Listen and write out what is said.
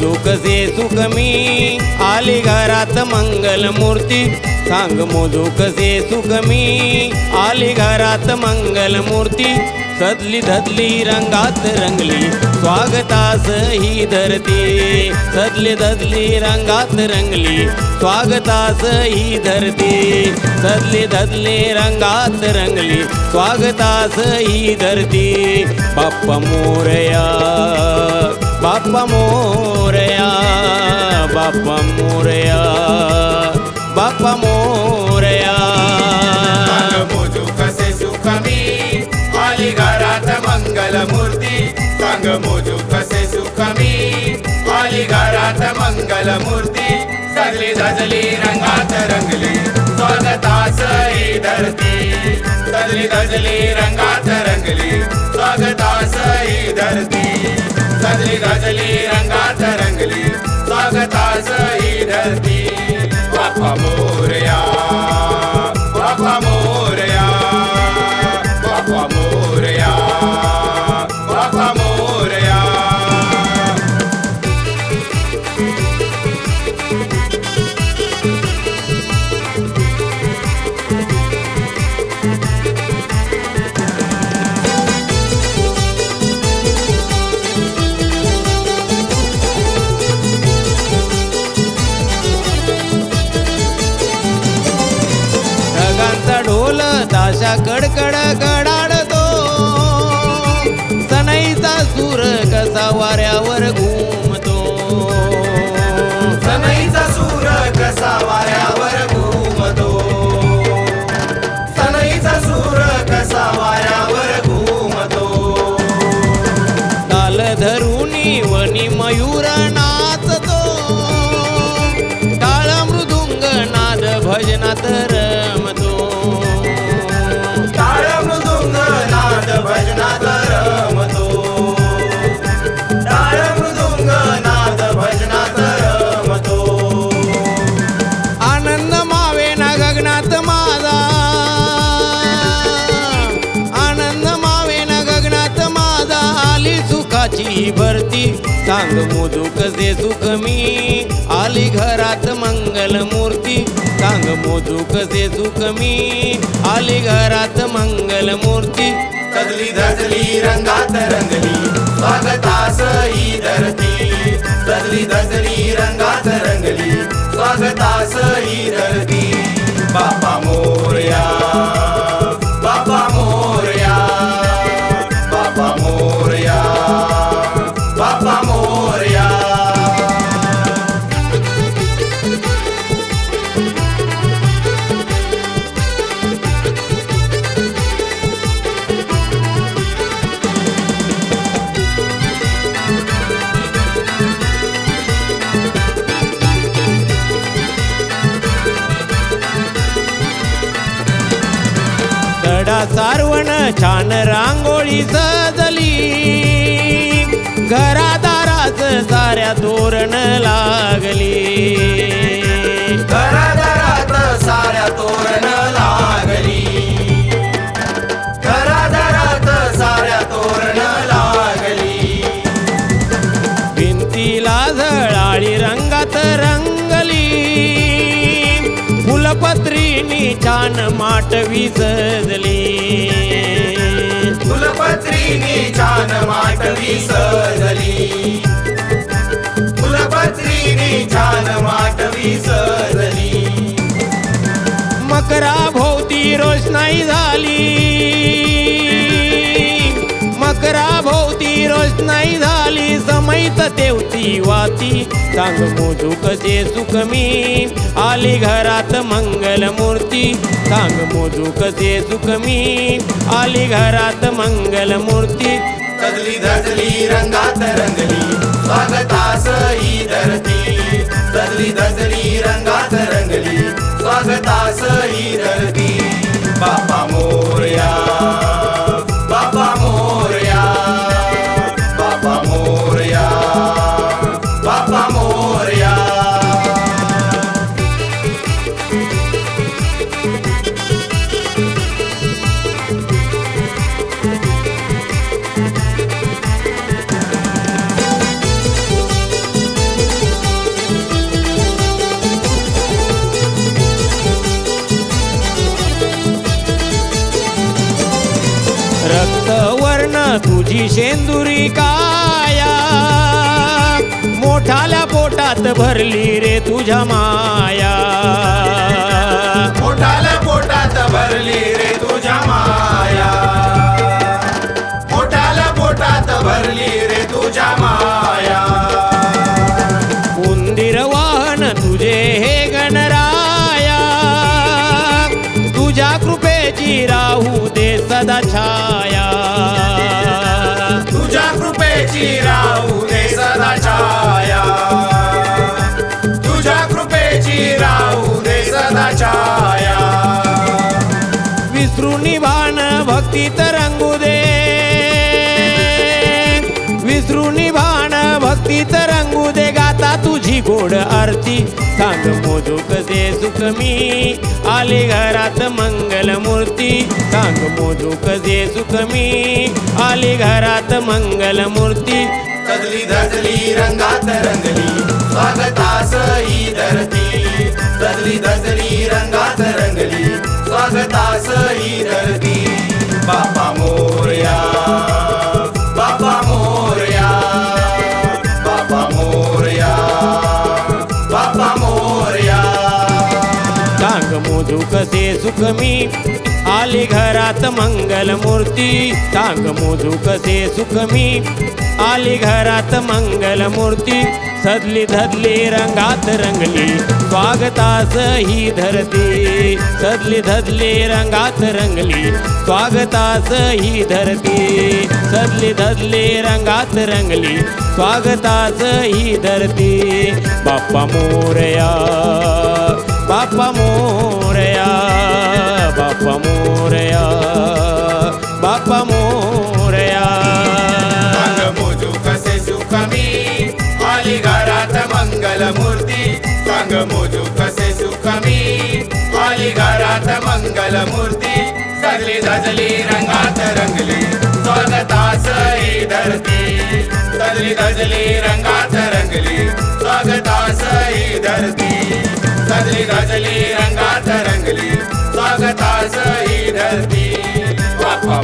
मोजू सुख मी आले घरात मंगल मूर्ती सांग मोजू कसे सुख मी आली घरात मंगल मूर्ती सदली धदली रंगात रंगली स्वागतास ही धरती. सदली धदली रंगात रंगली स्वागतास ही धरती. सदली धदली रंगात रंगली स्वागतास ही धरती. बाप्पा मोरया बाप्पा मोरया बापा मोरया बापा मोरया. मोजू कसे सुख मी आली घरात मंगल मूर्ती सांग मोजू कसे सुख मी आली घरात मंगल मूर्ती सगळी धजली रंगात रंगली स्वागतास ही धरती. सगळी धजली रंगात रंगली स्वागतास ही धरती. सगळी धजली रंगात रंगली. स्वागतास ही धरती. ताशा कडकड कडाडतो सनईचा सूर कसा वाऱ्यावर घुमतो. सनईचा सूर कसा वाऱ्यावर घुमतो. सनईचा सूर कसा वाऱ्यावर घुमतो. काल धरुनी वनी मयूर नाचतो. टाळ मृदुंग नाद भजनात रम सुखाची भरती. सांग मोजू कसे सुख मी? आली घरात मंगल मूर्ती. सांग मोजू कसे सुख मी? आली घरात मंगल मूर्ती. सजली धजली रंगात रंगली स्वागतास ही धरती. सजली धजली रंगात रंगली स्वागतास ही धरती. बापा मोर्या. गडा सारवण छान रांगोळी सजली घरादाराच साऱ्या तोरण लागली. घरादारात साऱ्या तोरण लागली. छान माटवी सजली फुलपत्रीनी छान माटवी सजली फुलपत्रीनी छान माटवी सजली मकरा भोवती रोषणाई झाली. मकरा भोवती रोषणाई झाली देवती वाती. सांग मोजू कसे सुख मी? आली घरात मंगल मूर्ती. सांग मोजू कसे सुख मी? आली घरात मंगल मूर्ती. सजली धजली रंगात रंगली स्वागतास ही धरती. सजली धजली रंगात रंगली स्वागतास ही धरती. तुझी शेंदुरी काया. मोठाल्या पोटात भरली रे तुझ्या माया. मोठाल्या पोटात भरली रे तुझ्या माया. मोठाल्या पोटात भरली रे तुझ्या माया. उंदीर वाहन तुझे हे गणराया. तुझ्या कृपेची राहू दे सदा छाया. कृपेची राहू दे सदा छाया. तुझ्या कृपेची राहू दे सदा छाया. विसरून भान भक्ती तरंगू दे. विसरून भान भक्ती तरंगू दे. गाता तुझी गोड आरती. सांग मोजू दे सुख मी. आले घर घरात मंगल मूर्ती सांग मोजू कसे सुख मी. आली घरात मंगल मूर्ती सजली धजली रंगात रंगली. स्वागतास ही धरती. सजली धजली रंगात रंगली. स्वागतास ही धरती. सांग मोजू सुख मी. आली घरात मंगल मूर्ती सांग मोजू कसे सुख मी. आली घरात मंगल मूर्ती सदली धदली रंगात रंगली. स्वागतास ही धरती. सदली धदली रंगात रंगली. स्वागतास ही धरती. सदली धदली रंगात रंगली. स्वागतास ही धरती. बाप्पा मोरया मंगल मूर्ती सांग मोजू कसे सुख मी आली घरात मंगल मूर्ती सगली धजली रंगात रंगली. स्वागतास ही धरती सगळी धजली रंगात रंगली. स्वागतास ही धरती सगळी धजली रंगात रंगली. स्वागतास ही धरती बापा